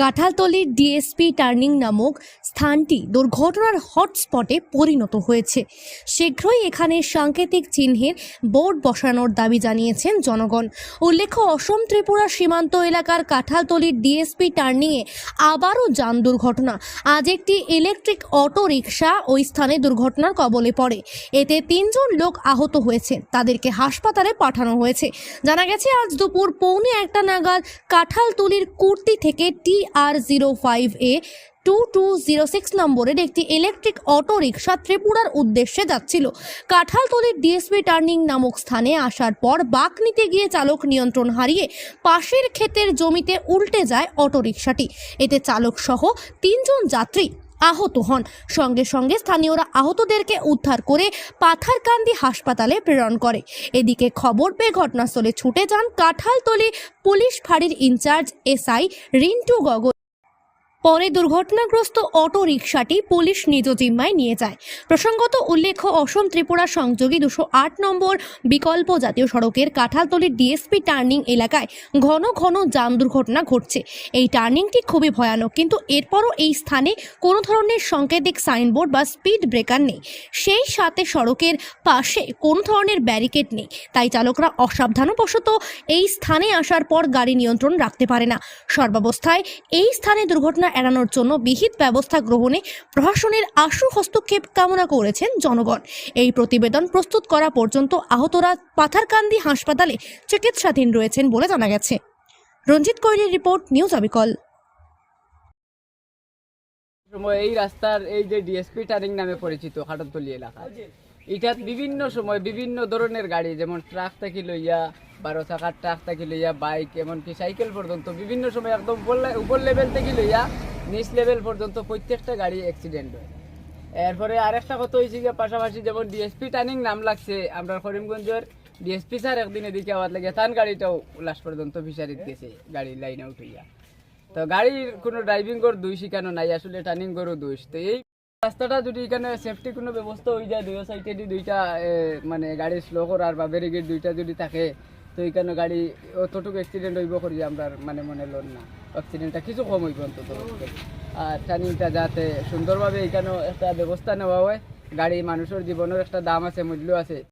কাঁঠালতলির DSP turning নামক স্থানটি দুর্ঘটনার হটস্পটে পরিণত হয়েছে। শীঘ্রই এখানে সাংকেতিক চিহ্নের বোর্ড বসানোর দাবি জানিয়েছেন জনগণ। উল্লেখ্য, অসম ত্রিপুরা সীমান্ত এলাকার কাঁঠালতলির ডিএসপি টার্নিংয়ে আবারও যান দুর্ঘটনা। আজ একটি ইলেকট্রিক অটো রিক্সা ওই স্থানে দুর্ঘটনার কবলে পড়ে। এতে তিনজন লোক আহত হয়েছেন তাদেরকে হাসপাতালে পাঠানো হয়েছে। জানা গেছে, আজ দুপুর পৌনে একটা নাগাদ কাঁঠালতলির কুর্তি থেকে T R zero five A two two zero six নম্বরের একটি ইলেকট্রিক অটো রিক্সা ত্রিপুরার উদ্দেশ্যে যাচ্ছিল। কাঁঠালতলির ডিএসপি টার্নিং নামক স্থানে আসার পর বাঁক নিতে গিয়ে চালক নিয়ন্ত্রণ হারিয়ে পাশের ক্ষেতের জমিতে উল্টে যায় অটো রিক্সাটি এতে চালক সহ তিনজন যাত্রী আহত হন। সঙ্গে সঙ্গে স্থানীয়রা আহতদেরকে উদ্ধার করে পাথারকান্দি হাসপাতালে প্রেরণ করে। এদিকে খবর পেয়ে ঘটনাস্থলে ছুটে যান কাঁঠালতলি পুলিশ ফাঁড়ির ইনচার্জ এসআই রিন্টু গগৈ। পরে দুর্ঘটনাগ্রস্ত অটো রিকশাটি পুলিশ নিজ জিম্মায় নিয়ে যায়। প্রসঙ্গত উল্লেখ্য, অসম ত্রিপুরা সংযোগী দুশো আট নম্বর বিকল্প জাতীয় সড়কের কাঁঠালতলির ডিএসপি টার্নিং এলাকায় ঘন ঘন যান দুর্ঘটনা ঘটছে। এই টার্নিংটি খুবই ভয়ানক, কিন্তু এরপরও এই স্থানে কোনো ধরনের সাংকেতিক সাইনবোর্ড বা স্পিড ব্রেকার নেই। সেই সাথে সড়কের পাশে কোনো ধরনের ব্যারিকেড নেই। তাই চালকরা অসাবধানবশত এই স্থানে আসার পর গাড়ি নিয়ন্ত্রণ রাখতে পারে না। সর্বাবস্থায় এই স্থানে দুর্ঘটনা এড়ানোর জন্য বিহিত ব্যবস্থা গ্রহণে প্রশাসনের আশু হস্তক্ষেপ কামনা করেছেন জনগণ। এই প্রতিবেদন প্রস্তুত করা পর্যন্ত আহতরা পাথারকান্দি হাসপাতালে চিকিৎসাধীন রয়েছেন বলে জানা গেছে। রঞ্জিত কৈরির রিপোর্ট, নিউজ সময় এই রাস্তার এই যে ডিএসপি টার্নিং নামে পরিচিত হাটতলি এলাকা এটাত বিভিন্ন সময় বিভিন্ন ধরনের গাড়ি, যেমন ট্রাক থাকি লইয়া, বারো চাকার ট্রাক থাকি লইয়া বাইক এমনকি সাইকেল পর্যন্ত বিভিন্ন সময় একদম উপর লেভেল থেকে লইয়া, নিচ লেভেল পর্যন্ত প্রত্যেকটা গাড়ি অ্যাক্সিডেন্ট হয়। এরপরে আরেকটা কথা হয়েছে যে পাশাপাশি যেমন ডিএসপি টার্নিং নাম লাগছে, আমরা করিমগঞ্জের ডিএসপি স্যার একদিন এদিকে আওয়াজ লাগে তান গাড়িটাও লাস্ট পর্যন্ত ফিশারিত গেছে গাড়ি লাইন আউট হইয়া তো গাড়ির কোনো ড্রাইভিং কর দুই শিখানো নাই, আসলে টার্নিং করও দোষ। তো এই রাস্তাটা যদি এখানে সেফটি কোনো ব্যবস্থা হয়ে যায় দুই সাইডে দুইটা এ, মানে গাড়ি স্লো করার বা ব্যারিকেড দুইটা যদি থাকে তো এখানে গাড়ি অতটুকু অ্যাক্সিডেন্ট হইব করি আমরা মানে মনে লোন না। অ্যাক্সিডেন্টটা কিছু কম হইব অন্তত। আর টার্নিংটা যাতে সুন্দরভাবে এখানেও একটা ব্যবস্থা নেওয়া হয়। গাড়ি মানুষের জীবনের একটা দাম আছে মূল্য আছে।